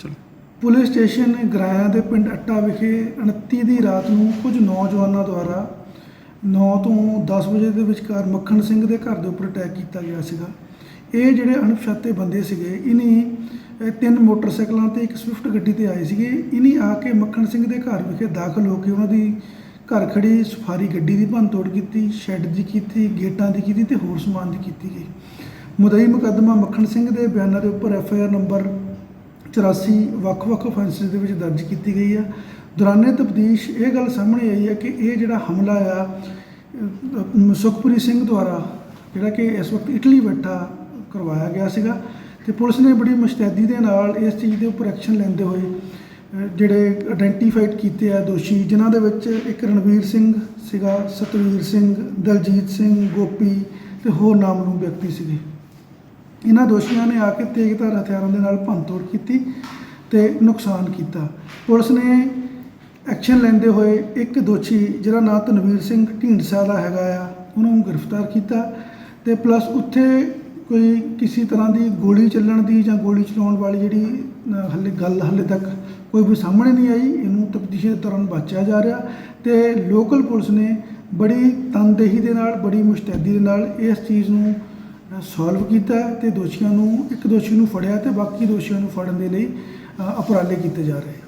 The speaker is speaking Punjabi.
ਚਲੋ। ਪੁਲਿਸ ਸਟੇਸ਼ਨ ਗਰਾਇਆ ਦੇ ਪਿੰਡ ਅੱਟਾ ਵਿਖੇ 29 ਦੀ ਰਾਤ ਨੂੰ ਕੁਝ ਨੌਜਵਾਨਾਂ ਦੁਆਰਾ 9 ਤੋਂ 10 ਵਜੇ ਦੇ ਵਿਚਕਾਰ ਮੱਖਣ ਸਿੰਘ ਦੇ ਘਰ ਦੇ ਉੱਪਰ ਅਟੈਕ ਕੀਤਾ ਗਿਆ ਸੀਗਾ। ਇਹ ਜਿਹੜੇ ਅਣਪਛਾਤੇ ਬੰਦੇ ਸੀਗੇ, ਇਨੀ ਤਿੰਨ ਮੋਟਰਸਾਈਕਲਾਂ ਤੇ ਇੱਕ ਸਵਿਫਟ ਗੱਡੀ ਤੇ ਆਏ ਸੀਗੇ। ਇਨੀ ਆ ਕੇ ਮੱਖਣ ਸਿੰਘ ਦੇ ਘਰ ਵਿਖੇ ਦਾਖਲ ਹੋ ਕੇ ਉਹਨਾਂ ਦੀ ਘਰ ਖੜੀ ਸਫਾਰੀ ਗੱਡੀ ਦੀ ਭੰਨਤੋੜ ਕੀਤੀ, ਸ਼ੈੱਡ ਦੀ ਕੀਤੀ, ਗੇਟਾਂ ਦੀ ਕੀਤੀ ਤੇ ਹੋਰ ਸਮਾਨ ਦੀ ਕੀਤੀ ਗਈ। ਮੁਦਈ ਮੁਕੱਦਮਾ ਮੱਖਣ ਸਿੰਘ ਦੇ ਬਿਆਨਾਂ ਦੇ ਉੱਪਰ ਐਫ ਆਈ ਆਰ ਨੰਬਰ 84 ਵੱਖ-ਵੱਖ ਫੈਂਸਿਸ ਦੇ ਵਿੱਚ ਦਰਜ ਕੀਤੀ ਗਈ ਆ। ਦੌਰਾਨੇ ਤਬਦੀਸ਼ ਇਹ ਗੱਲ ਸਾਹਮਣੇ ਆਈ ਹੈ ਕਿ ਇਹ ਜਿਹੜਾ ਹਮਲਾ ਆ ਅਹ, ਸਿੰਘ ਦੁਆਰਾ ਜਿਹੜਾ ਕਿ ਇਸ ਵਕਤ ਇਟਲੀ ਬੈਠਾ ਕਰਵਾਇਆ ਗਿਆ ਸੀਗਾ ਤੇ ਪੁਲਿਸ ਨੇ ਬੜੀ ਮੁਸ਼ਤੈਦੀ ਦੇ ਨਾਲ ਇਸ ਚੀਜ਼ ਦੇ ਉੱਪਰ ਐਕਸ਼ਨ ਲੈਂਦੇ ਹੋਏ ਜਿਹੜੇ ਆਇਡੈਂਟੀਫਾਈਡ ਕੀਤੇ ਆ ਦੋਸ਼ੀ ਜਿਨ੍ਹਾਂ ਦੇ ਵਿੱਚ ਇੱਕ ਰਣਵੀਰ ਸਿੰਘ ਸੀਗਾ ਸਤਵੀਰ ਸਿੰਘ ਦਲਜੀਤ ਸਿੰਘ ਗੋਪੀ ਤੇ ਹੋਰ ਨਾਮਲੂਮ ਵਿਅਕਤੀ ਸੀਗੇ। ਇਹਨਾਂ ਦੋਸ਼ੀਆਂ ਨੇ ਆ ਕੇ ਤੇਜ਼ਧਾਰ ਹਥਿਆਰਾਂ ਦੇ ਨਾਲ ਭੰਨਤੋੜ ਕੀਤੀ ਤੇ ਨੁਕਸਾਨ ਕੀਤਾ। ਪੁਲਿਸ ਨੇ ਐਕਸ਼ਨ ਲੈਂਦੇ ਹੋਏ ਇੱਕ ਦੋਸ਼ੀ ਜਿਹੜਾ ਨਾਂ ਤਨਵੀਰ ਸਿੰਘ ਢੀਂਡਸਾ ਦਾ ਹੈਗਾ ਆ ਉਹਨੂੰ ਗ੍ਰਿਫਤਾਰ ਕੀਤਾ ਤੇ ਪਲੱਸ ਉੱਥੇ ਕੋਈ ਕਿਸੇ ਤਰ੍ਹਾਂ ਦੀ ਗੋਲੀ ਚੱਲਣ ਦੀ ਜਾਂ ਗੋਲੀ ਚਲਾਉਣ ਵਾਲੀ ਜਿਹੜੀ ਅ, ਗੱਲ ਹਾਲੇ ਤੱਕ ਕੋਈ ਵੀ ਸਾਹਮਣੇ ਨਹੀਂ ਆਈ ਇਹਨੂੰ ਤਫਤੀਸ਼ ਦੇ ਦੌਰਾਨ ਬਾਚਿਆ ਜਾ ਰਿਹਾ ਤੇ ਲੋਕਲ ਪੁਲਿਸ ਨੇ ਬੜੀ ਤਨਦੇਹੀ ਦੇ ਨਾਲ ਬੜੀ ਮੁਸ਼ਤੈਦੀ ਦੇ ਨਾਲ ਇਸ ਚੀਜ਼ ਨੂੰ ਸੋਲਵ ਕੀਤਾ ਹੈ ਤੇ ਦੋਸ਼ੀਆਂ ਨੂੰ, ਇੱਕ ਦੋਸ਼ੀ ਨੂੰ ਫੜਿਆ ਤੇ ਬਾਕੀ ਦੋਸ਼ੀਆਂ ਨੂੰ ਫੜਨ ਦੇ ਲਈ ਉਪਰਾਲੇ ਕੀਤੇ ਜਾ ਰਹੇ